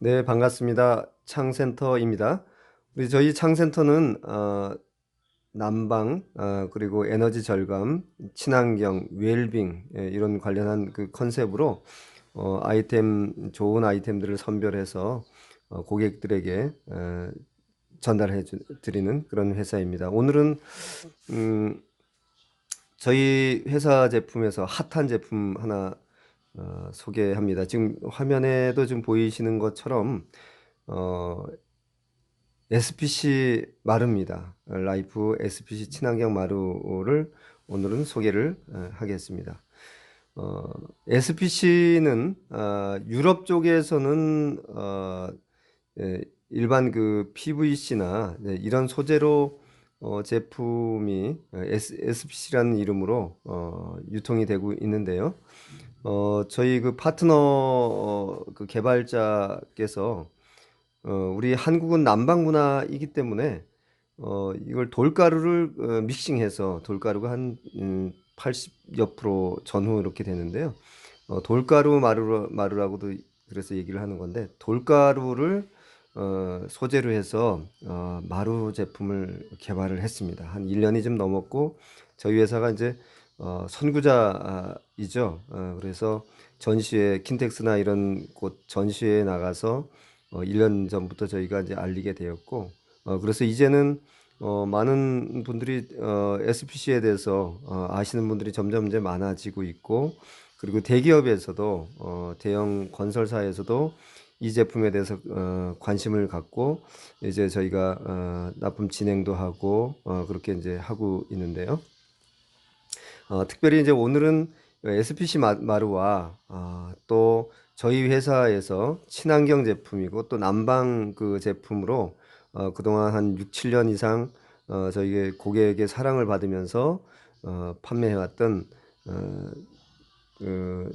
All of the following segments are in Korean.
네, 반갑습니다. 창센터입니다. 우리 저희 창센터는 어, 난방 어, 그리고 에너지 절감, 친환경, 웰빙 예, 이런 관련한 그 컨셉으로 어, 아이템 좋은 아이템들을 선별해서 어, 고객들에게 어, 전달해 주- 드리는 그런 회사입니다. 오늘은 음, 저희 회사 제품에서 핫한 제품 하나 어, 소개합니다. 지금 화면에도 좀 보이시는 것처럼 어, SPC 마루입니다. 라이프 SPC 친환경 마루를 오늘은 소개를 어, 하겠습니다. 어, SPC는 어, 유럽 쪽에서는 어, 예, 일반 그 PVC나 이런 소재로 어, 제품이 SPC라는 이름으로 어, 유통이 되고 있는데요. 어, 저희 그 파트너 어, 그 개발자께서 어, 우리 한국은 난방 문화이기 때문에 어, 이걸 돌가루를 어, 믹싱해서 돌가루가 한 음, 80여 프로 전후 이렇게 되는데요. 어, 돌가루 마루, 마루라고도 그래서 얘기를 하는 건데 돌가루를 어, 소재로 해서 어, 마루 제품을 개발을 했습니다. 한 1년이 좀 넘었고 저희 회사가 이제 어, 선구자이죠. 어, 그래서 전시회 킨텍스나 이런 곳 전시회에 나가서 어, 1년 전부터 저희가 이제 알리게 되었고 어, 그래서 이제는 어, 많은 분들이 어, SPC에 대해서 어, 아시는 분들이 점점 이제 많아지고 있고 그리고 대기업에서도 어, 대형 건설사에서도 이 제품에 대해서 어, 관심을 갖고 이제 저희가 어, 납품 진행도 하고 어, 그렇게 이제 하고 있는데요. 어, 특별히 이제 오늘은 SPC 마- 마루와 아, 또 저희 회사에서 친환경 제품이고 또 난방 그 제품으로 어, 그동안 한 6, 7년 이상 어, 저희 고객의 사랑을 받으면서 어, 판매해왔던 어, 그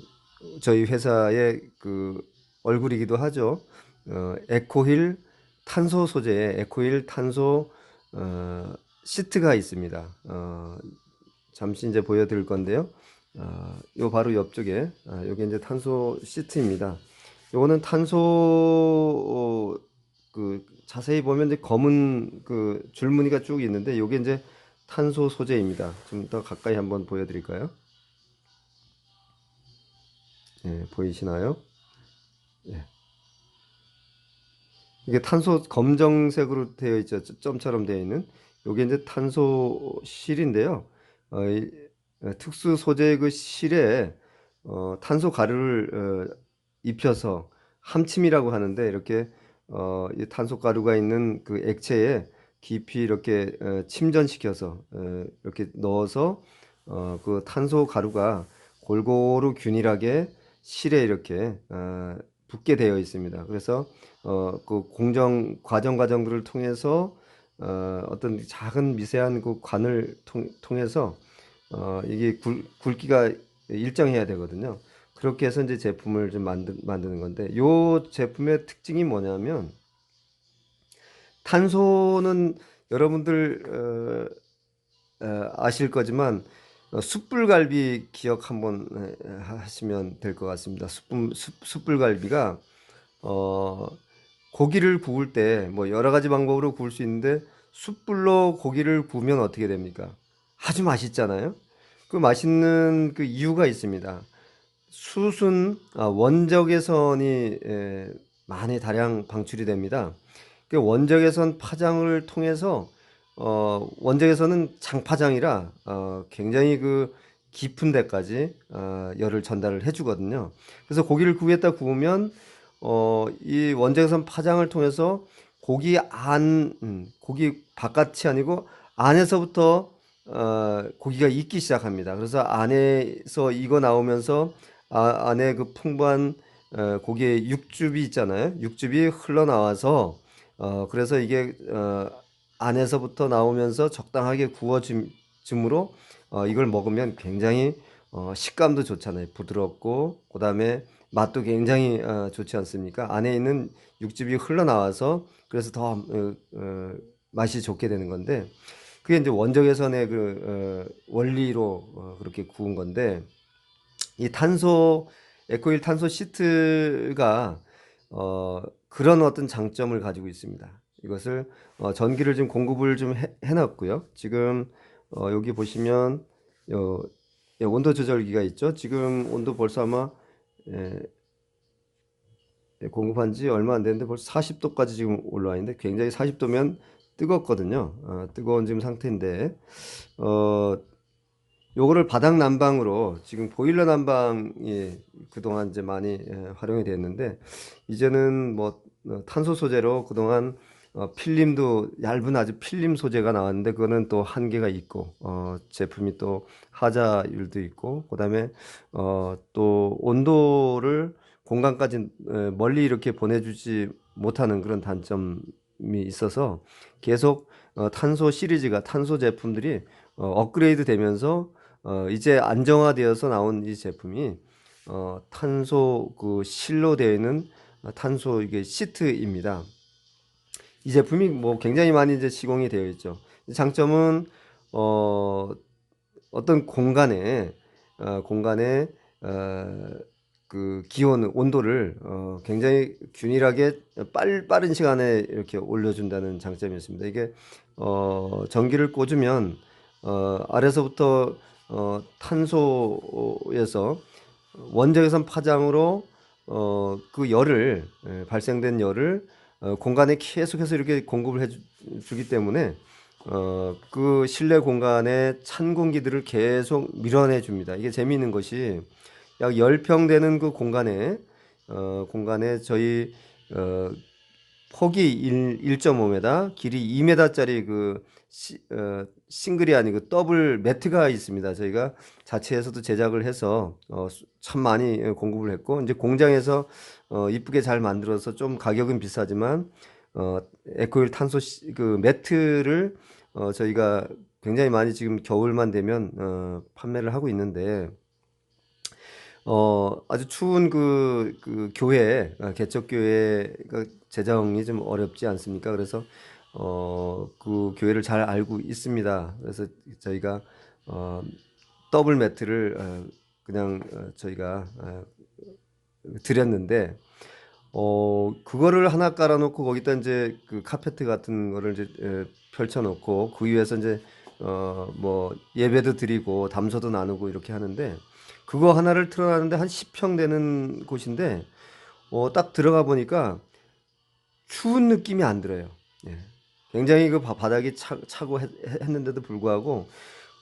저희 회사의 그 얼굴이기도 하죠. 어, 에코힐 탄소 소재의 에코힐 탄소 어, 시트가 있습니다. 어, 잠시 이제 보여드릴 건데요. 아, 요 바로 옆쪽에 아, 요게 이제 탄소 시트입니다. 요거는 탄소 어, 그 자세히 보면 이제 검은 그 줄무늬가 쭉 있는데 요게 이제 탄소 소재입니다. 좀 더 가까이 한번 보여드릴까요? 예, 보이시나요? 예. 이게 탄소 검정색으로 되어 있죠. 점처럼 되어 있는. 요게 이제 탄소 실인데요. 어, 이, 어, 특수 소재 그 실에 어, 탄소 가루를 어, 입혀서 함침이라고 하는데 이렇게 어, 이 탄소 가루가 있는 그 액체에 깊이 이렇게 어, 침전시켜서 어, 이렇게 넣어서 어, 그 탄소 가루가 골고루 균일하게 실에 이렇게 어, 붙게 되어 있습니다. 그래서 어, 그 공정 과정 과정들을 통해서 어, 어떤 작은 미세한 그 관을 통, 통해서 어, 이게 굵, 굵기가 일정해야 되거든요. 그렇게 해서 이제 제품을 좀 만드, 만드는 건데, 요 제품의 특징이 뭐냐면, 탄소는 여러분들, 어, 어, 아실 거지만, 어, 숯불갈비 기억 한번 에, 하시면 될 것 같습니다. 숯불, 숯, 숯불갈비가, 어, 고기를 구울 때, 뭐, 여러 가지 방법으로 구울 수 있는데, 숯불로 고기를 구우면 어떻게 됩니까? 아주 맛있잖아요. 그 맛있는 그 이유가 있습니다. 숯은 아, 원적외선이 에, 많이 다량 방출이 됩니다. 그 원적외선 파장을 통해서 어, 원적외선은 장파장이라 어, 굉장히 그 깊은 데까지 어, 열을 전달을 해주거든요. 그래서 고기를 구우에다 구우면 어, 이 원적외선 파장을 통해서 고기 안, 음, 고기 바깥이 아니고 안에서부터 어, 고기가 익기 시작합니다. 그래서 안에서 익어 나오면서 아, 안에 그 풍부한 어, 고기의 육즙이 있잖아요. 육즙이 흘러나와서 어, 그래서 이게 어, 안에서부터 나오면서 적당하게 구워짐으로 어, 이걸 먹으면 굉장히 어, 식감도 좋잖아요. 부드럽고 그다음에 맛도 굉장히 어, 좋지 않습니까? 안에 있는 육즙이 흘러나와서 그래서 더 어, 어, 맛이 좋게 되는 건데 그게 이제 원적외선의 그 어, 원리로 어, 그렇게 구운 건데 이 탄소 에코일 탄소 시트가 어 그런 어떤 장점을 가지고 있습니다. 이것을 어, 전기를 좀 공급을 좀 해, 해놨고요. 지금 어, 여기 보시면 어, 예, 온도 조절기가 있죠. 지금 온도 벌써 아마 공급한 지 얼마 안 됐는데 벌써 40도까지 지금 올라와 있는데 굉장히 40도면 뜨겁거든요. 어, 뜨거운 지금 상태인데 어, 요거를 바닥 난방으로 지금 보일러 난방이 그동안 이제 많이 예, 활용이 됐는데 이제는 뭐 어, 탄소 소재로 그동안 어, 필름도 얇은 아주 필름 소재가 나왔는데 그거는 또 한계가 있고 어, 제품이 또 하자율도 있고 그다음에 어, 또 온도를 공간까지 에, 멀리 이렇게 보내주지 못하는 그런 단점이 있어서 계속 어, 탄소 시리즈가 탄소 제품들이 어, 업그레이드 되면서 어, 이제 안정화되어서 나온 이 제품이 어, 탄소 그 실로 되어 있는 어, 탄소 이게 시트입니다. 이 제품이 뭐 굉장히 많이 이제 시공이 되어 있죠. 장점은 어, 어떤 공간에 어, 공간에 어, 그 기온 온도를 어, 굉장히 균일하게 빨, 빠른 시간에 이렇게 올려준다는 장점이 있습니다. 이게 어, 전기를 꽂으면 어, 아래서부터 어, 탄소에서 원적외선 파장으로 어, 그 열을 예, 발생된 열을 어, 공간에 계속해서 이렇게 공급을 해 주기 때문에 어, 그 실내 공간에 찬 공기들을 계속 밀어내 줍니다. 이게 재미있는 것이 약 10평 되는 그 공간에 어, 공간에 저희 어, 폭이 1, 1.5m, 길이 2m짜리 그 시, 어, 싱글이 아니고 더블 매트가 있습니다. 저희가 자체에서도 제작을 해서 어, 수- 참 많이 공급을 했고 이제 공장에서 어, 이쁘게 잘 만들어서 좀 가격은 비싸지만 어, 에코일 탄소 시, 그 매트를 어, 저희가 굉장히 많이 지금 겨울만 되면 어, 판매를 하고 있는데 어, 아주 추운 그, 그 교회, 어, 개척 교회가 재정이 좀 어렵지 않습니까? 그래서, 어, 그 교회를 잘 알고 있습니다. 그래서 저희가, 어, 더블 매트를, 어, 그냥, 어, 저희가, 어, 드렸는데, 어, 그거를 하나 깔아놓고 거기다 이제 그 카페트 같은 거를 이제 에, 펼쳐놓고 그 위에서 이제 어, 뭐 예배도 드리고 담소도 나누고 이렇게 하는데 그거 하나를 틀어놨는데 한 10평 되는 곳인데 어, 딱 들어가 보니까 추운 느낌이 안 들어요. 예. 굉장히 그 바- 바닥이 차, 차고 했, 했는데도 불구하고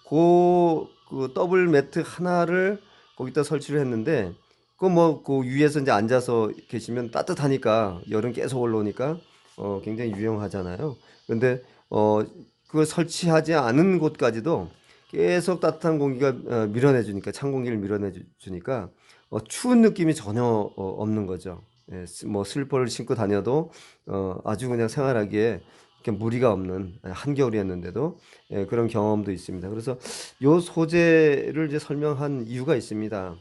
그, 그 더블 매트 하나를 거기다 설치를 했는데 그뭐 그 위에서 이제 앉아서 계시면 따뜻하니까 열은 계속 올라오니까 어 굉장히 유용하잖아요. 근데 어 그거 설치하지 않은 곳까지도 계속 따뜻한 공기가 어, 밀어내 주니까 찬 공기를 밀어내 주- 주니까 어 추운 느낌이 전혀 어, 없는 거죠. 예, 스- 뭐 슬리퍼를 신고 다녀도 어 아주 그냥 생활하기에 이렇게 무리가 없는 예, 한겨울이었는데도 예, 그런 경험도 있습니다. 그래서 요 소재를 이제 설명한 이유가 있습니다.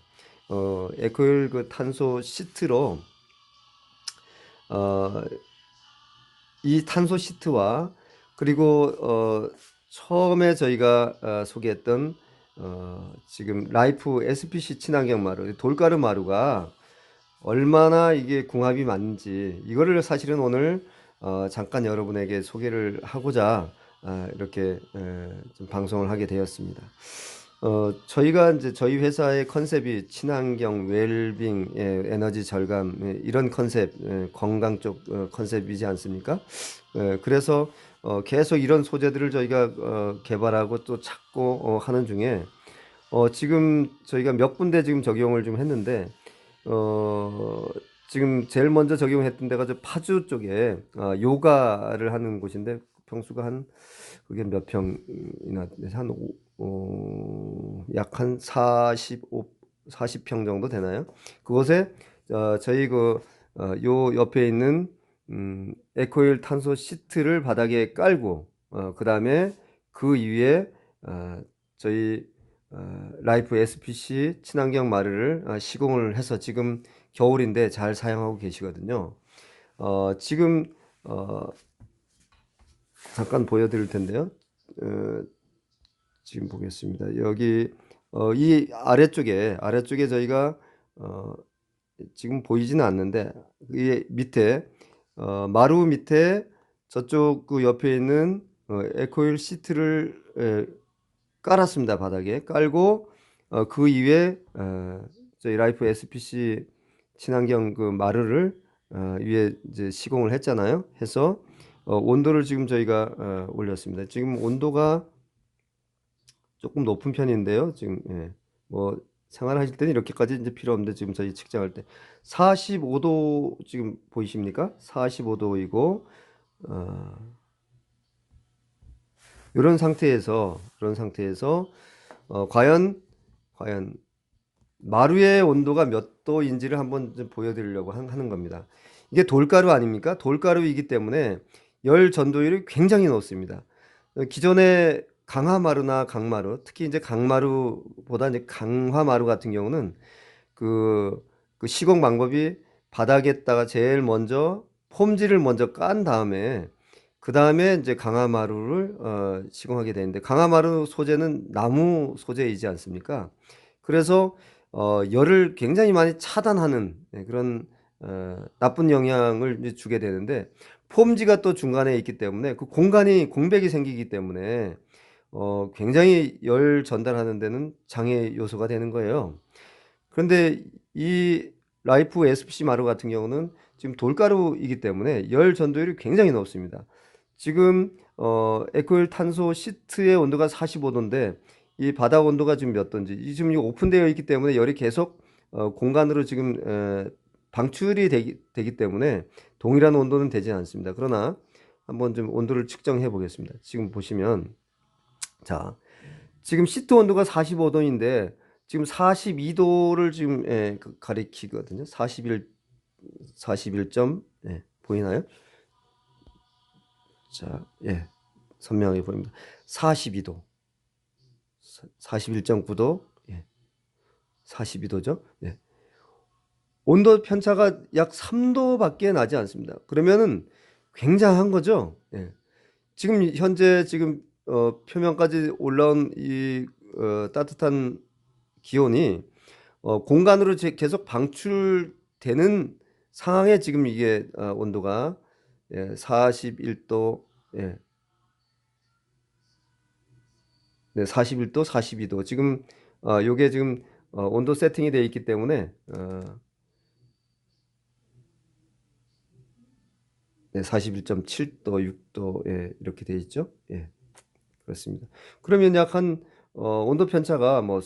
어, 에코일 그 탄소 시트로 어, 이 탄소 시트와 그리고 어, 처음에 저희가 어, 소개했던 어, 지금 라이프 SPC 친환경 마루 돌가루 마루가 얼마나 이게 궁합이 맞는지 이거를 사실은 오늘 어, 잠깐 여러분에게 소개를 하고자 아, 이렇게 에, 좀 방송을 하게 되었습니다. 어, 저희가 이제 저희 회사의 컨셉이 친환경, 웰빙, 예, 에너지 절감 예, 이런 컨셉, 예, 건강 쪽 어, 컨셉이지 않습니까? 예, 그래서 어, 계속 이런 소재들을 저희가 어, 개발하고 또 찾고 어, 하는 중에 어, 지금 저희가 몇 군데 지금 적용을 좀 했는데 어, 지금 제일 먼저 적용했던 데가 저 파주 쪽에 어, 요가를 하는 곳인데 평수가 한 그게 몇 평이나 한 오, 어, 약 한 45, 40평 정도 되나요? 그곳에 어, 저희 그 어, 요 옆에 있는 음, 에코일 탄소 시트를 바닥에 깔고 어, 그 다음에 그 위에 어, 저희 어, 라이프 SPC 친환경 마루를 어, 시공을 해서 지금 겨울인데 잘 사용하고 계시거든요. 어, 지금 어, 잠깐 보여드릴 텐데요. 어, 지금 보겠습니다. 여기 어, 이 아래쪽에 아래쪽에 저희가 어, 지금 보이지는 않는데 이 밑에 어, 마루 밑에 저쪽 그 옆에 있는 어, 에코일 시트를 에, 깔았습니다. 바닥에 깔고 어, 그 이외에 어, 저희 라이프 SPC 친환경 그 마루를 어, 위에 이제 시공을 했잖아요. 해서 어, 온도를 지금 저희가 어, 올렸습니다. 지금 온도가 조금 높은 편인데요. 지금 예, 뭐 생활하실 때는 이렇게까지 이제 필요 없는데 지금 저희 측정할 때 45도 지금 보이십니까? 45도이고 어, 이런 상태에서 이런 상태에서 어, 과연 과연 마루의 온도가 몇 도인지를 한번 좀 보여드리려고 한- 하는 겁니다. 이게 돌가루 아닙니까? 돌가루이기 때문에 열 전도율이 굉장히 높습니다. 어, 기존의 강화마루나 강마루, 특히 이제 강마루보다 이제 강화마루 같은 경우는 그, 그 시공 방법이 바닥에다가 제일 먼저 폼지를 먼저 깐 다음에 그 다음에 이제 강화마루를 어, 시공하게 되는데 강화마루 소재는 나무 소재이지 않습니까? 그래서 어, 열을 굉장히 많이 차단하는 네, 그런 어, 나쁜 영향을 주게 되는데 폼지가 또 중간에 있기 때문에 그 공간이 공백이 생기기 때문에 어, 굉장히 열 전달하는 데는 장애 요소가 되는 거예요. 그런데 이 라이프 SPC 마루 같은 경우는 지금 돌가루이기 때문에 열 전도율이 굉장히 높습니다. 지금 어, 에코일 탄소 시트의 온도가 45도인데 이 바닥 온도가 지금 몇 도인지 이 지금 오픈되어 있기 때문에 열이 계속 어, 공간으로 지금 에, 방출이 되기, 되기 때문에 동일한 온도는 되지 않습니다. 그러나 한번 좀 온도를 측정해 보겠습니다. 지금 보시면 자 지금 시트 온도가 45도인데 지금 42도를 지금 예, 그 가리키거든요. 41 41 점 예, 보이나요? 자, 예. 선명하게 보입니다. 42도. 41.9도. 예. 42도죠. 예. 온도 편차가 약 3도밖에 나지 않습니다. 그러면은 굉장한 거죠. 예. 지금 현재 지금 어, 표면까지 올라온 이 어, 따뜻한 기온이 어, 공간으로 제- 계속 방출되는 상황에 지금 이게 어, 온도가 예, 41도 예. 네, 41도, 42도. 지금 어, 요게 지금 어, 온도 세팅이 되어 있기 때문에 어, 네, 41.7도, 6도 예, 이렇게 되어 있죠. 예. 그렇습니다. 그러면 약한 어, 온도 편차가 뭐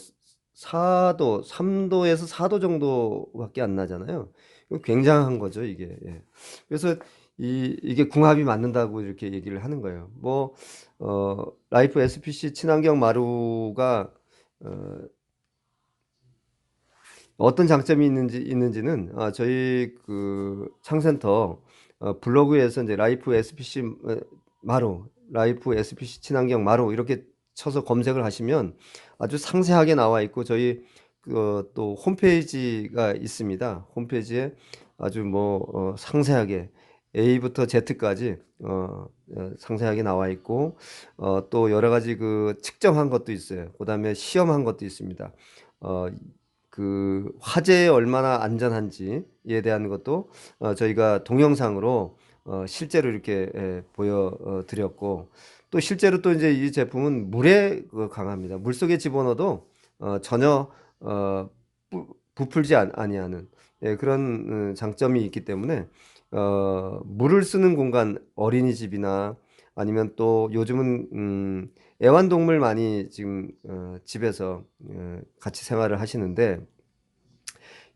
4도, 3도에서 4도 정도밖에 안 나잖아요. 굉장한 거죠, 이게. 예. 그래서 이 이게 궁합이 맞는다고 이렇게 얘기를 하는 거예요. 뭐 어, 라이프 SPC 친환경 마루가 어, 어떤 장점이 있는지 있는지는 아, 저희 그 창센터 어, 블로그에서 이제 라이프 SPC 어, 마루, 라이프 SPC 친환경 마루 이렇게 쳐서 검색을 하시면 아주 상세하게 나와 있고 저희 그, 또 홈페이지가 있습니다. 홈페이지에 아주 뭐 어, 상세하게 A부터 Z까지 어, 어, 상세하게 나와 있고 어, 또 여러 가지 그 측정한 것도 있어요. 그다음에 시험한 것도 있습니다. 어, 그 화재에 얼마나 안전한지에 대한 것도 어, 저희가 동영상으로 어, 실제로 이렇게 예, 보여 어, 드렸고 또 실제로 또 이제 이 제품은 물에 그 강합니다. 물 속에 집어넣어도 어, 전혀 어, 부, 부풀지 안, 아니하는 예, 그런 음, 장점이 있기 때문에 어, 물을 쓰는 공간 어린이집이나 아니면 또 요즘은 음, 애완동물 많이 지금 어, 집에서 어, 같이 생활을 하시는데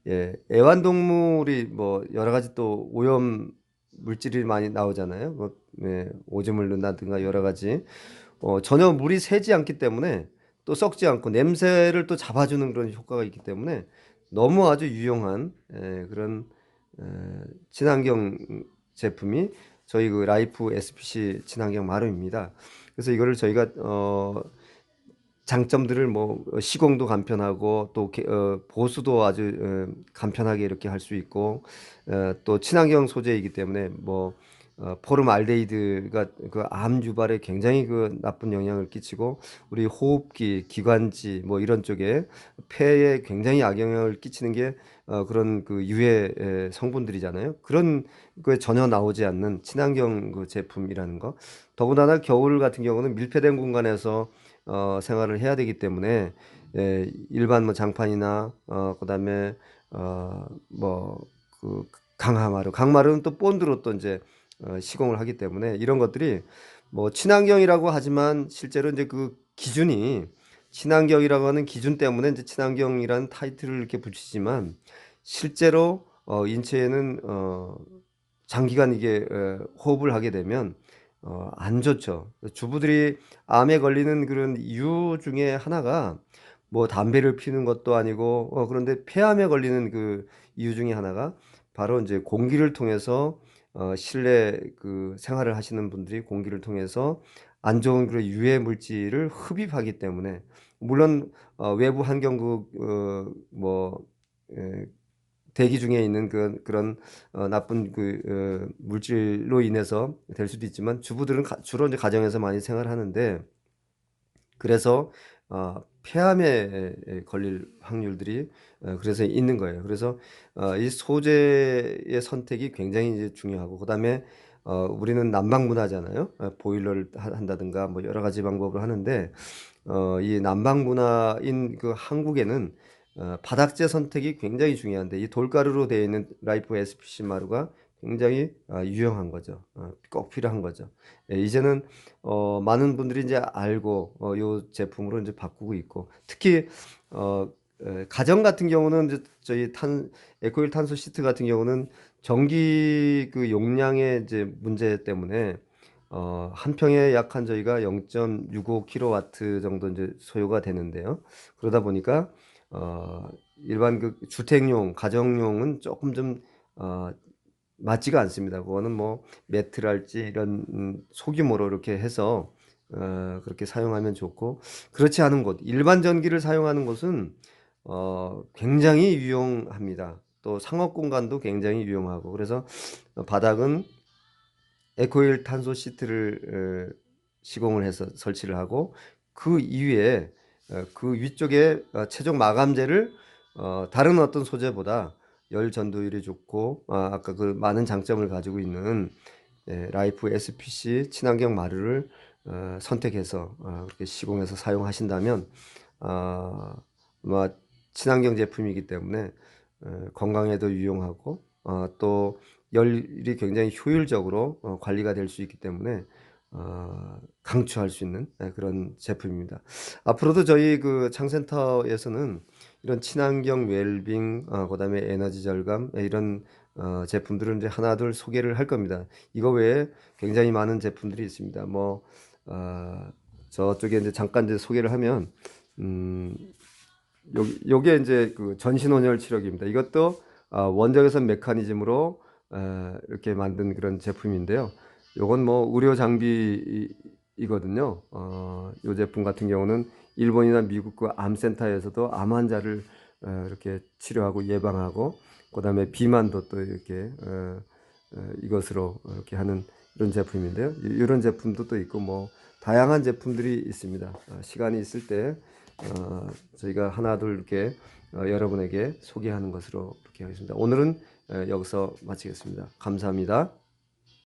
예, 애완동물이 뭐 여러 가지 또 오염 물질이 많이 나오잖아요. 뭐, 예, 오줌을 넣는다든가 여러 가지 어, 전혀 물이 새지 않기 때문에 또 썩지 않고 냄새를 또 잡아주는 그런 효과가 있기 때문에 너무 아주 유용한 예, 그런 에, 친환경 제품이 저희 그 라이프 SPC 친환경 마루입니다. 그래서 이거를 저희가 어, 장점들을 뭐 시공도 간편하고 또 게- 어, 보수도 아주 어, 간편하게 이렇게 할 수 있고 어, 또 친환경 소재이기 때문에 뭐 어, 포름알데히드가 그 암 유발에 굉장히 그 나쁜 영향을 끼치고 우리 호흡기, 기관지 뭐 이런 쪽에 폐에 굉장히 악영향을 끼치는 게 어, 그런 그 유해 에, 성분들이잖아요. 그런 거에 전혀 나오지 않는 친환경 그 제품이라는 거. 더군다나 겨울 같은 경우는 밀폐된 공간에서 어, 생활을 해야 되기 때문에 예, 일반 뭐 장판이나 어, 그다음에 어, 뭐그 강화마루, 강마루는 또 본드로 또 이제 어, 시공을 하기 때문에 이런 것들이 뭐 친환경이라고 하지만 실제로 이제 그 기준이 친환경이라고 하는 기준 때문에 이제 친환경이라는 타이틀을 이렇게 붙이지만 실제로 어, 인체에는 어, 장기간 이게 에, 호흡을 하게 되면 어, 안 좋죠. 주부들이 암에 걸리는 그런 이유 중에 하나가 뭐 담배를 피는 것도 아니고 어, 그런데 폐암에 걸리는 그 이유 중에 하나가 바로 이제 공기를 통해서 어, 실내 그 생활을 하시는 분들이 공기를 통해서 안 좋은 그런 유해 물질을 흡입하기 때문에 물론 어, 외부 환경국 어, 뭐 에, 대기 중에 있는 그, 그런 어, 나쁜 그 어, 물질로 인해서 될 수도 있지만 주부들은 가, 주로 이제 가정에서 많이 생활하는데 그래서 어, 폐암에 걸릴 확률들이 어, 그래서 있는 거예요. 그래서 어, 이 소재의 선택이 굉장히 이제 중요하고 그다음에 어, 우리는 난방 문화잖아요. 어, 보일러를 하- 한다든가 뭐 여러 가지 방법을 하는데 어, 이 난방 문화인 그 한국에는 어, 바닥재 선택이 굉장히 중요한데 이 돌가루로 되어 있는 라이프 SPC 마루가 굉장히 어, 유용한 거죠. 어, 꼭 필요한 거죠. 예, 이제는 어, 많은 분들이 이제 알고 어, 요 제품으로 이제 바꾸고 있고 특히 어, 에, 가정 같은 경우는 이제 저희 탄 에코일 탄소 시트 같은 경우는 전기 그 용량의 이제 문제 때문에 어, 한 평에 약 한 저희가 0.65kW 정도 이제 소요가 되는데요. 그러다 보니까 어, 일반 그 주택용, 가정용은 조금 좀 어, 맞지가 않습니다. 그거는 뭐 매트랄지 이런 음, 소규모로 이렇게 해서 어, 그렇게 사용하면 좋고 그렇지 않은 곳, 일반 전기를 사용하는 곳은 어, 굉장히 유용합니다. 또 상업 공간도 굉장히 유용하고 그래서 어, 바닥은 에코일 탄소 시트를 어, 시공을 해서 설치를 하고 그 이후에 어, 그 위쪽에 어, 최종 마감재를 어, 다른 어떤 소재보다 열 전도율이 좋고 아, 아까 그 많은 장점을 가지고 있는 예, 라이프 SPC 친환경 마루를 어, 선택해서 어, 그렇게 시공해서 사용하신다면 어, 뭐 친환경 제품이기 때문에 어, 건강에도 유용하고 어, 또 열이 굉장히 효율적으로 어, 관리가 될 수 있기 때문에 어, 강추할 수 있는 예, 그런 제품입니다. 앞으로도 저희 그 창센터에서는 이런 친환경 웰빙, 어, 그다음에 에너지 절감 예, 이런 어, 제품들을 이제 하나둘 소개를 할 겁니다. 이거 외에 굉장히 많은 제품들이 있습니다. 뭐 어, 저쪽에 이제 잠깐 이제 소개를 하면 음, 여기 요게 이제 그 전신온열 치료기입니다. 이것도 아, 원적외선 메커니즘으로 에, 이렇게 만든 그런 제품인데요. 요건 뭐 의료 장비이거든요. 어, 요 제품 같은 경우는 일본이나 미국 그 암센터에서도 암 환자를 어, 이렇게 치료하고 예방하고 그다음에 비만도 또 이렇게 어, 어, 이것으로 이렇게 하는 이런 제품인데요. 이- 이런 제품도 또 있고 뭐 다양한 제품들이 있습니다. 어, 시간이 있을 때 어, 저희가 하나 둘 이렇게 어, 여러분에게 소개하는 것으로 이렇게 하겠습니다. 오늘은 에, 여기서 마치겠습니다. 감사합니다.